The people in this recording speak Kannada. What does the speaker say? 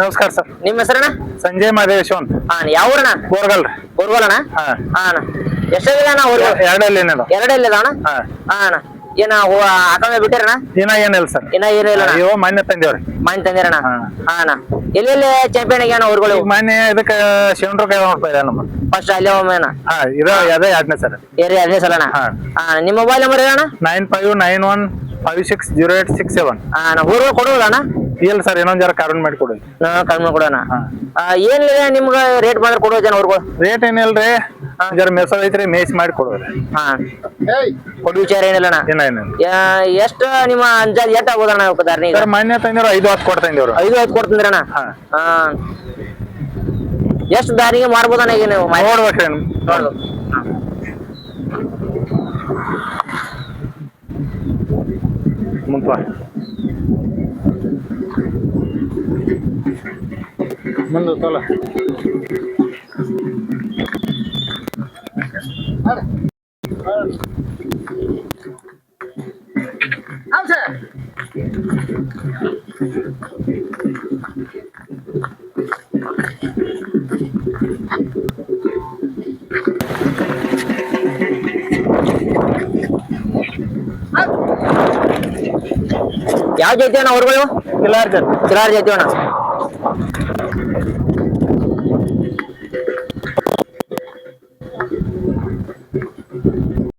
ನಮಸ್ಕಾರ ಸರ್. ನಿಮ್ಮ ಹೆಸರಣ ಸಂಜಯ್ ಮಹದೇಶ್ ಅಂತ. ಹಾ ಯಾವ ಊರಣ್ಣ? ಬೋರ್ಗಲ್ ಬೋರ್ಗಲ್ ಹಾ. ಹಾ ಅಣ್ಣ. ಎಷ್ಟಾಗಿದೆ ಅಣ್ಣ ಎರಡಲ್ಲಿ ಏನಿಲ್ಲ ಎರಡಲ್ಲ ಅಣ್ಣ? ಹಾ. ಅಣ್ಣ. ಏನ ಹಾಕೊಂಡ ಬಿಟ್ಟಿರಣ್ಣ? ಇನ್ನ ಏನಿಲ್ಲ ಸರ್. ಇನ್ನ ಏನಿಲ್ಲ ಇಲ್ಲ ಅಣ್ಣ? ಅಯ್ಯೋ ಮೊನ್ನೆ ತಂದೇವ್ರಿ ಮಾನ್ಯ ತಂದಿರಣ್ಣ ಹಾ. ಅಣ್ಣ. ಎಲ್ಲೆಲ್ಲಿ ಚಾಂಪಿಯನ್ ಆಗ್ಯಾನ ಊರುಗಳು? ಮಾನ್ಯ ಇದಕ್ಕೆ ಶಿವನ್ರು ಕೈ ನೋಡ್ತಾ ನಮ್ಮ. ಫಸ್ಟ್ ಅಲ್ಲೇ ಒಮ್ಮೆ ಅಣ್ಣ. ಹಾ ಇದು ಅದೇ ಎರಡನೇ ಸರ್ ಏರಿ ಅದೇ ಸಲ ಅಣ್ಣ. ಹಾ. ನಿಮ್ಮ ಮೊಬೈಲ್ ನಂಬರ್ ಏನಣ್ಣ? Nine five nine one five six zero eight six seven. ಹಾ ಅಣ್ಣ. ಊರ್ಗಳು ಕೊಡುವುದ ಅಣ್ಣ? ಇಲ್ಲ ಸರ್ ಇನ್ನೊಂದ್ ಜರ ಕಾರಣ ಮಾಡಿ ಕೊಡಿ. ನಾ ಕಡಿಮೆ ಕೊಡೋಣ. ಏನಿಲ್ಲ ನಿಮ್ಗ ನಿಮ್ಗೆ ರೇಟ್ ಬಂದ್ರೆ ಕೊಡೋ ಜನ ಅವ್ರಿಗೂ. ರೇಟ್ ಏನಿಲ್ರಿ? ಜರ ಮೆಸ ಐತ್ರಿ ಮೇಸ್ ಮಾಡಿ ಕೊಡೋರಿ ಹಾ. ಕೊಡು ವಿಚಾರ ಏನಿಲ್ಲ ಏನ ಎಷ್ಟ ನಿಮ್ಮ ಅಂಜಾಜ್ ಎಷ್ಟ್ ಆಗೋದಣ್ಣ ಧಾರಣಿ ಸರ್ ಮೊನ್ನೆ ತಂದಿರೋ ಐದು ಹತ್ತು ಕೊಡ್ತಾ ಇದ್ದೇವ್ರು. ಐದು ಹತ್ತು ಕೊಡ್ತಿದ್ರಣ್ಣ ಹಾ. ಎಷ್ಟು ದಾರಿಗೆ ಮಾಡ್ಬೋದಣ್ಣ ಈಗ ನೀವು? ನೋಡ್ಬೇಕ್ರಿ ನೋಡ್ಬೇಕು ಮುಂತ ಮುಂದೆ ತೋಲ ಯಾವ ಜೈತಿ ಅಣ್ಣ ಊರುಗಳು ಇಲ್ಲ ಅರ್ಜೆಂಟ್ ಕಿಲಾರ್ ಜೈತಿ ಅಣ್ಣ Thank you.